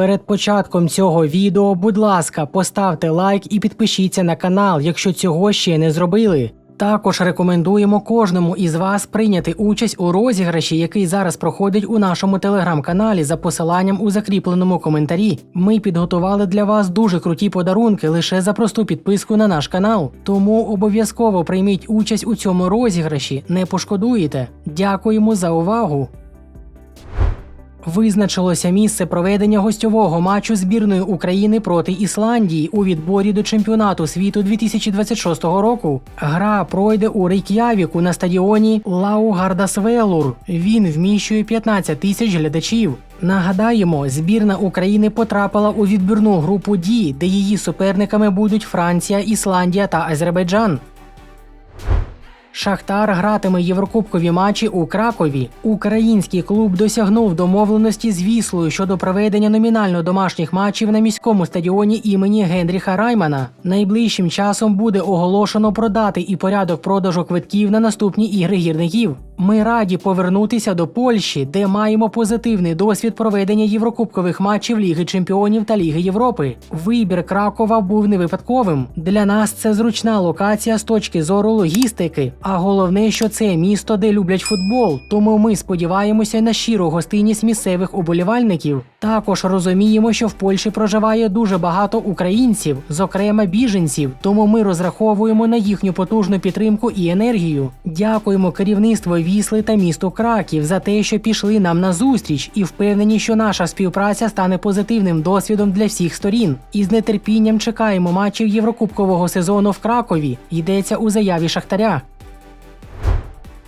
Перед початком цього відео, будь ласка, поставте лайк і підпишіться на канал, якщо цього ще не зробили. Також рекомендуємо кожному із вас прийняти участь у розіграші, який зараз проходить у нашому телеграм-каналі за посиланням у закріпленому коментарі. Ми підготували для вас дуже круті подарунки лише за просту підписку на наш канал. Тому обов'язково прийміть участь у цьому розіграші, не пошкодуєте. Дякуємо за увагу! Визначилося місце проведення гостьового матчу збірної України проти Ісландії у відборі до чемпіонату світу 2026 року. Гра пройде у Рейк'явіку на стадіоні Лаугардасвелур. Він вміщує 15 тисяч глядачів. Нагадаємо, збірна України потрапила у відбірну групу Ді, де її суперниками будуть Франція, Ісландія та Азербайджан. Шахтар гратиме єврокубкові матчі у Кракові. Український клуб досягнув домовленості з Віслою щодо проведення номінально домашніх матчів на міському стадіоні імені Генріха Раймана. Найближчим часом буде оголошено про дати і порядок продажу квитків на наступні ігри гірників. Ми раді повернутися до Польщі, де маємо позитивний досвід проведення єврокубкових матчів Ліги Чемпіонів та Ліги Європи. Вибір Кракова був не випадковим. Для нас це зручна локація з точки зору логістики. А головне, що це місто, де люблять футбол. Тому ми сподіваємося на щиру гостинність місцевих уболівальників. Також розуміємо, що в Польщі проживає дуже багато українців, зокрема біженців. Тому ми розраховуємо на їхню потужну підтримку і енергію. Дякуємо керівництву Вісли та місто Краків за те, що пішли нам на зустріч, і впевнені, що наша співпраця стане позитивним досвідом для всіх сторін. І з нетерпінням чекаємо матчів Єврокубкового сезону в Кракові. Йдеться у заяві Шахтаря.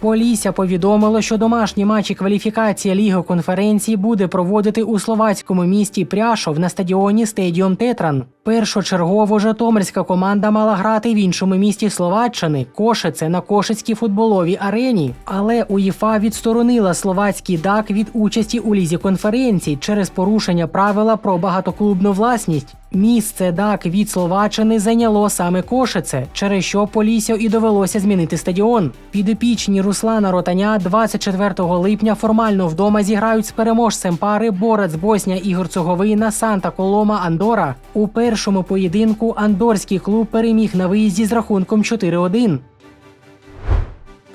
Полісся повідомило, що домашні матчі кваліфікації Ліги конференції буде проводити у словацькому місті Пряшов на стадіоні Стедіум Тетран. Першочергово Житомирська команда мала грати в іншому місті Словаччини Кошице на Кошицькій футболовій арені. Але УЄФА відсторонила словацький ДАК від участі у лізі конференцій через порушення правила про багатоклубну власність. Місце ДАК від Словаччини зайняло саме Кошице, через що Полісся і довелося змінити стадіон. Підопічні Руслана Ротаня 24 липня формально вдома зіграють з переможцем пари Борець Боснія і Герцеговина Санта Колома Андора. У першому поєдинку андорський клуб переміг на виїзді з рахунком 4-1.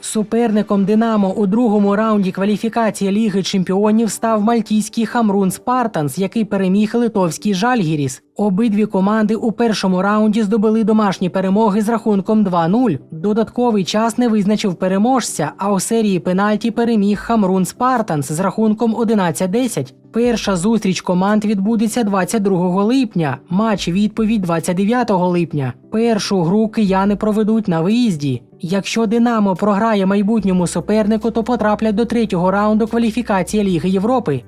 Суперником Динамо у другому раунді кваліфікації Ліги Чемпіонів став мальтійський Хамрун Спартанс, який переміг литовський Жальгіріс. Обидві команди у першому раунді здобули домашні перемоги з рахунком 2-0. Додатковий час не визначив переможця, а у серії пенальті переміг Хамрун Спартанс з рахунком 11-10. Перша зустріч команд відбудеться 22 липня, матч відповідь 29 липня. Першу гру кияни проведуть на виїзді. Якщо Динамо програє майбутньому супернику, то потраплять до третього раунду кваліфікації Ліги Європи.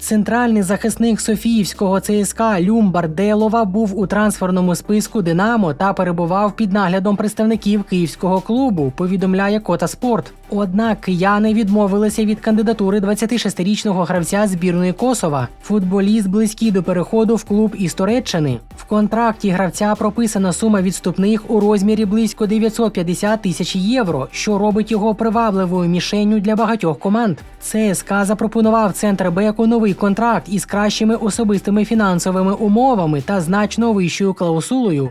Центральний захисник Софіївського ЦСКА Люмбар Делова був у трансферному списку Динамо та перебував під наглядом представників київського клубу. Повідомляє Кота Спорт. Однак кияни відмовилися від кандидатури 26-річного гравця збірної Косова. Футболіст близький до переходу в клуб із Туреччини. В контракті гравця прописана сума відступних у розмірі близько 950 тисяч євро, що робить його привабливою мішенню для багатьох команд. ЦСКА запропонував центр Беку новий контракт із кращими особистими фінансовими умовами та значно вищою клаусулою.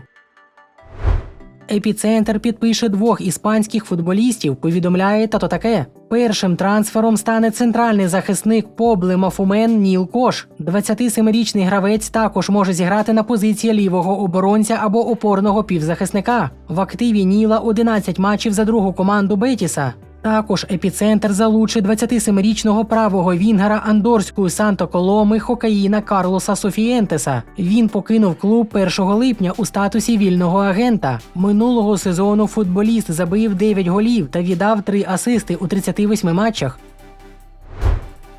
Епіцентр підпише двох іспанських футболістів. Повідомляє тато таке. Першим трансфером стане центральний захисник Побле Мафумен Ніл Кош. 27-річний гравець також може зіграти на позиції лівого оборонця або опорного півзахисника. В активі Ніла 11 матчів за другу команду Бетіса. Також епіцентр залучить 27-річного правого вінгера андорської Санто Коломи Хокаїна Карлоса Софієнтеса. Він покинув клуб 1 липня у статусі вільного агента. Минулого сезону футболіст забив 9 голів та віддав 3 асисти у 38 матчах.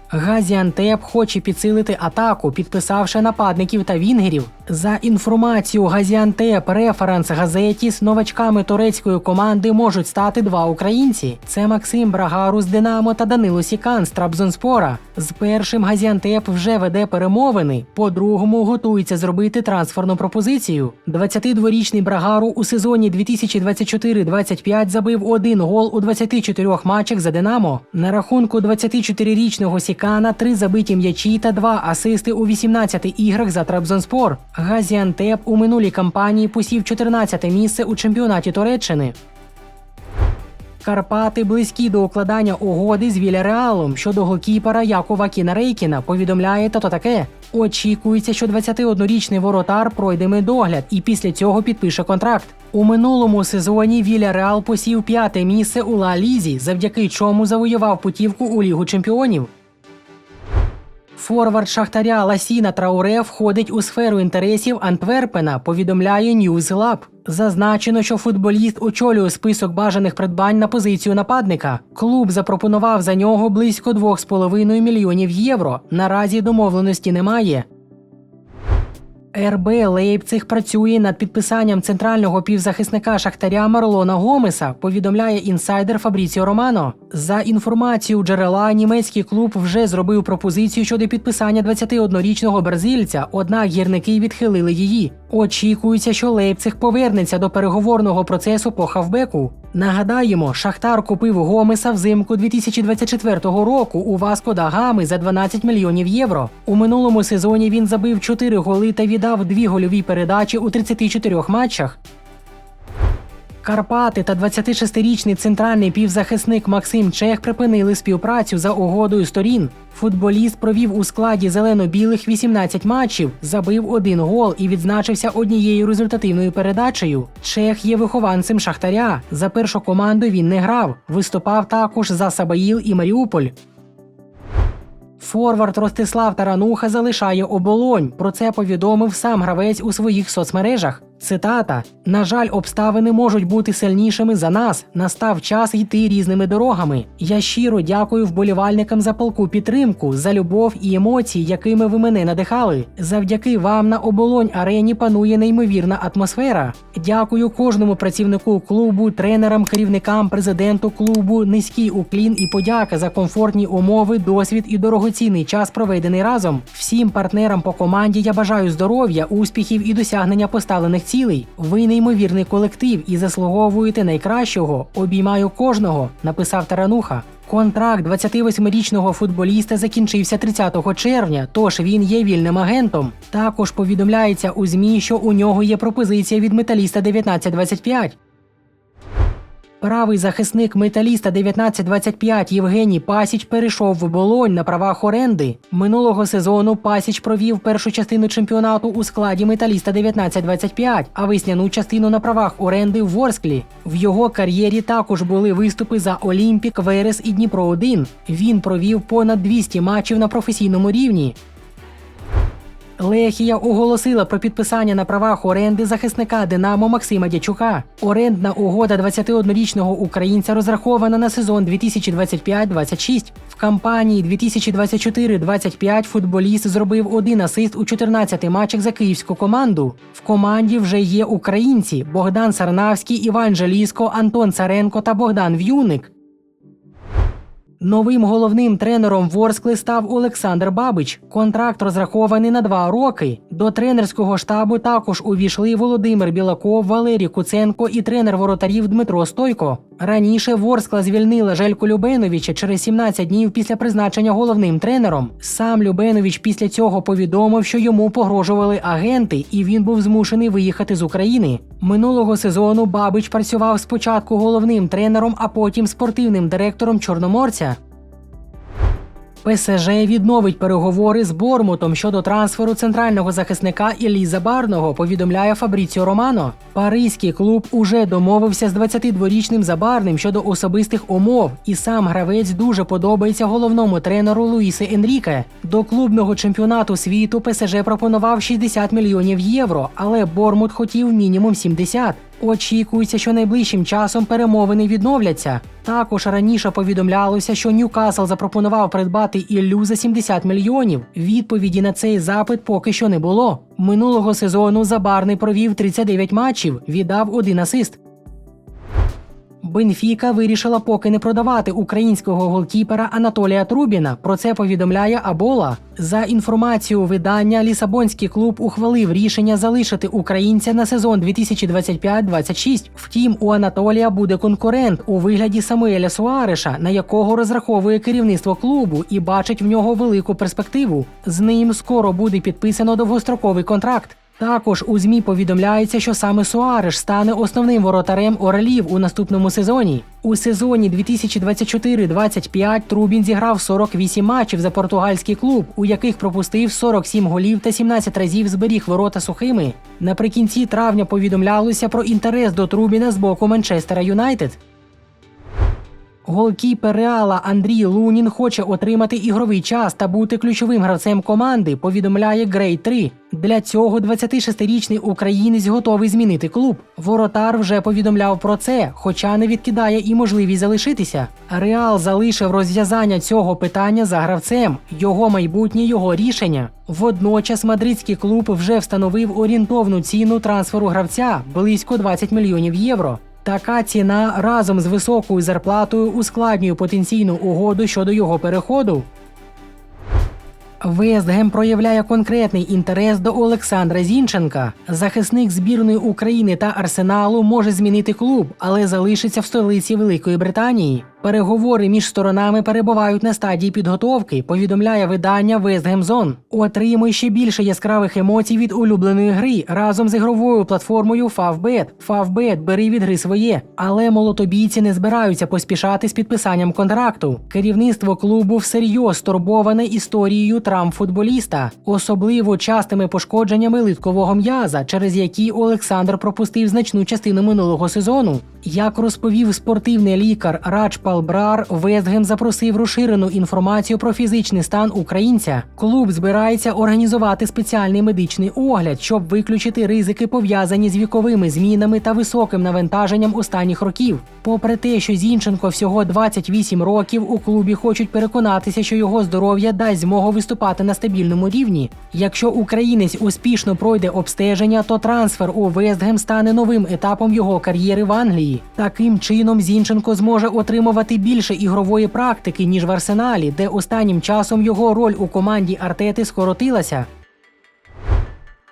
Газіантеп хоче підсилити атаку, підписавши нападників та вінгерів. За інформацією Газіантеп Референс Газетіс, новачками турецької команди можуть стати два українці: це Максим Брагару з Динамо та Данило Сікан з Трабзонспора. З першим Газіантеп вже веде перемовини. По другому готується зробити трансферну пропозицію. 22-річний Брагару у сезоні 2024-25 забив один гол у 24 матчах за Динамо. На рахунку 24-річного Сікана три забиті м'ячі та два асисти у 18 іграх за Трабзонспор. Газіантеп у минулій кампанії посів 14 місце у чемпіонаті Туреччини. Карпати близькі до укладання угоди з Віляреалом щодо голкіпера Якова Кінарейкіна, повідомляє тато таке. Очікується, що 21-річний воротар пройде медогляд і після цього підпише контракт. У минулому сезоні Віляреал посів п'яте місце у Ла Лізі, завдяки чому завоював путівку у Лігу чемпіонів. Форвард Шахтаря Ласіна Трауре входить у сферу інтересів Антверпена, повідомляє News Lab. Зазначено, що футболіст очолює список бажаних придбань на позицію нападника. Клуб запропонував за нього близько 2,5 мільйонів євро. Наразі домовленості немає. РБ Лейпциг працює над підписанням центрального півзахисника Шахтаря Марлона Гомеса, повідомляє інсайдер Фабріціо Романо. За інформацією джерела, німецький клуб вже зробив пропозицію щодо підписання 21-річного бразильця, однак гірники відхилили її. Очікується, що Лейпциг повернеться до переговорного процесу по хавбеку. Нагадаємо, Шахтар купив Гомеса взимку 2024 року у Васко да Гами за 12 мільйонів євро. У минулому сезоні він забив 4 голи та віддав дві гольові передачі у 34 матчах. Карпати та 26-річний центральний півзахисник Максим Чех припинили співпрацю за угодою сторін. Футболіст провів у складі зелено-білих 18 матчів, забив один гол і відзначився однією результативною передачею. Чех є вихованцем Шахтаря. За першу команду він не грав. Виступав також за Сабаїл і Маріуполь. Форвард Ростислав Тарануха залишає оболонь. Про це повідомив сам гравець у своїх соцмережах. Цитата: на жаль, обставини можуть бути сильнішими за нас. Настав час йти різними дорогами. Я щиро дякую вболівальникам за палку підтримку, за любов і емоції, якими ви мене надихали. Завдяки вам на оболонь арені панує неймовірна атмосфера. Дякую кожному працівнику клубу, тренерам, керівникам, президенту клубу. Низький уклін і подяка за комфортні умови, досвід і дорогоцінний час проведений разом. Всім партнерам по команді я бажаю здоров'я, успіхів і досягнення поставлених цілей. Ви неймовірний колектив і заслуговуєте найкращого. Обіймаю кожного, написав Тарануха. Контракт 28-річного футболіста закінчився 30 червня, тож він є вільним агентом. Також повідомляється у ЗМІ, що у нього є пропозиція від металіста 1925. Правий захисник металіста 1925 Євгеній Пасіч перейшов в оболонь на правах оренди. Минулого сезону Пасіч провів першу частину чемпіонату у складі металіста 1925, а весняну частину на правах оренди в Ворсклі. В його кар'єрі також були виступи за Олімпік, Верес і Дніпро 1 Він провів понад 200 матчів на професійному рівні. Лехія оголосила про підписання на правах оренди захисника Динамо Максима Дячука. Орендна угода 21-річного українця розрахована на сезон 2025-26. В кампанії 2024-25 футболіст зробив один асист у 14 матчах за київську команду. В команді вже є українці: Богдан Сарнавський, Іван Желіско, Антон Царенко та Богдан В'юник. Новим головним тренером Ворскли став Олександр Бабич. Контракт розрахований на два роки. До тренерського штабу також увійшли Володимир Білаков, Валерій Куценко і тренер воротарів Дмитро Стойко. Раніше Ворскла звільнила Жельку Любеновича через 17 днів після призначення головним тренером. Сам Любенович після цього повідомив, що йому погрожували агенти, і він був змушений виїхати з України. Минулого сезону Бабич працював спочатку головним тренером, а потім спортивним директором Чорноморця. ПСЖ відновить переговори з Бормутом щодо трансферу центрального захисника Іллі Забарного, повідомляє Фабріціо Романо. Паризький клуб уже домовився з 22-річним Забарним щодо особистих умов, і сам гравець дуже подобається головному тренеру Луїсе Енріке. До клубного чемпіонату світу ПСЖ пропонував 60 мільйонів євро, але Бормут хотів мінімум 70. Очікується, що найближчим часом перемовини відновляться. Також раніше повідомлялося, що Ньюкасл запропонував придбати Іллю за 70 мільйонів. Відповіді на цей запит поки що не було. Минулого сезону Забарний провів 39 матчів, віддав один асист. Бенфіка вирішила поки не продавати українського голкіпера Анатолія Трубіна. Про це повідомляє Абола. За інформацією видання, Лісабонський клуб ухвалив рішення залишити українця на сезон 2025-26. Втім, у Анатолія буде конкурент у вигляді Самуеля Суареша, на якого розраховує керівництво клубу і бачить в нього велику перспективу. З ним скоро буде підписано довгостроковий контракт. Також у ЗМІ повідомляється, що саме Суареш стане основним воротарем Орлів у наступному сезоні. У сезоні 2024-25 Трубін зіграв 48 матчів за португальський клуб, у яких пропустив 47 голів та 17 разів зберіг ворота сухими. Наприкінці травня повідомлялося про інтерес до Трубіна з боку Манчестера Юнайтед. Голкіпер Реала Андрій Лунін хоче отримати ігровий час та бути ключовим гравцем команди, повідомляє Грей 3. Для цього 26-річний українець готовий змінити клуб. Воротар вже повідомляв про це, хоча не відкидає і можливість залишитися. Реал залишив розв'язання цього питання за гравцем, його майбутнє його рішення. Водночас мадридський клуб вже встановив орієнтовну ціну трансферу гравця близько 20 мільйонів євро. Така ціна разом з високою зарплатою ускладнює потенційну угоду щодо його переходу. Вестгем проявляє конкретний інтерес до Олександра Зінченка. Захисник збірної України та Арсеналу може змінити клуб, але залишиться в столиці Великої Британії. Переговори між сторонами перебувають на стадії підготовки, повідомляє видання Zone. Отримуй ще більше яскравих емоцій від улюбленої гри разом з ігровою платформою Favbet. Favbet бери від гри своє, але молотобійці не збираються поспішати з підписанням контракту. Керівництво клубу всерйоз стурбоване історією травм футболіста, особливо частими пошкодженнями литкового м'яза, через які Олександр пропустив значну частину минулого сезону. Як розповів спортивний лікар Радж Палбрар, Вестгем запросив розширену інформацію про фізичний стан українця. Клуб збирається організувати спеціальний медичний огляд, щоб виключити ризики, пов'язані з віковими змінами та високим навантаженням останніх років. Попри те, що Зінченко всього 28 років, у клубі хочуть переконатися, що його здоров'я дасть змогу виступати на стабільному рівні. Якщо українець успішно пройде обстеження, то трансфер у Вестгем стане новим етапом його кар'єри в Англії. Таким чином Зінченко зможе отримувати більше ігрової практики, ніж в арсеналі, де останнім часом його роль у команді Артети скоротилася.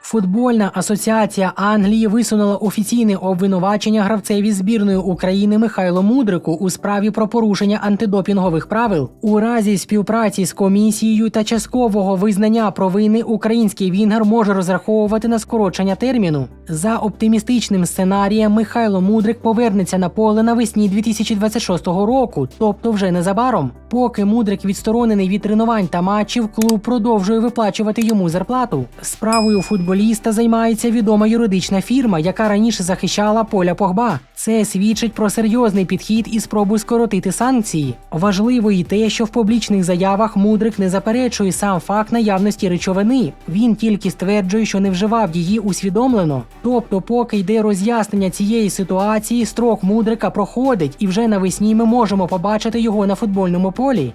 Футбольна асоціація Англії висунула офіційне обвинувачення гравцеві збірної України Михайло Мудрику у справі про порушення антидопінгових правил. У разі співпраці з комісією та часткового визнання провини український вінгер може розраховувати на скорочення терміну. За оптимістичним сценарієм Михайло Мудрик повернеться на поле навесні 2026 року, тобто вже незабаром. Поки Мудрик відсторонений від тренувань та матчів, клуб продовжує виплачувати йому зарплату. Справою футболіста займається відома юридична фірма, яка раніше захищала поля Погба. Це свідчить про серйозний підхід і спробу скоротити санкції. Важливо і те, що в публічних заявах Мудрик не заперечує сам факт наявності речовини. Він тільки стверджує, що не вживав її усвідомлено. Тобто, поки йде роз'яснення цієї ситуації, строк Мудрика проходить, і вже навесні ми можемо побачити його на футбольному полі.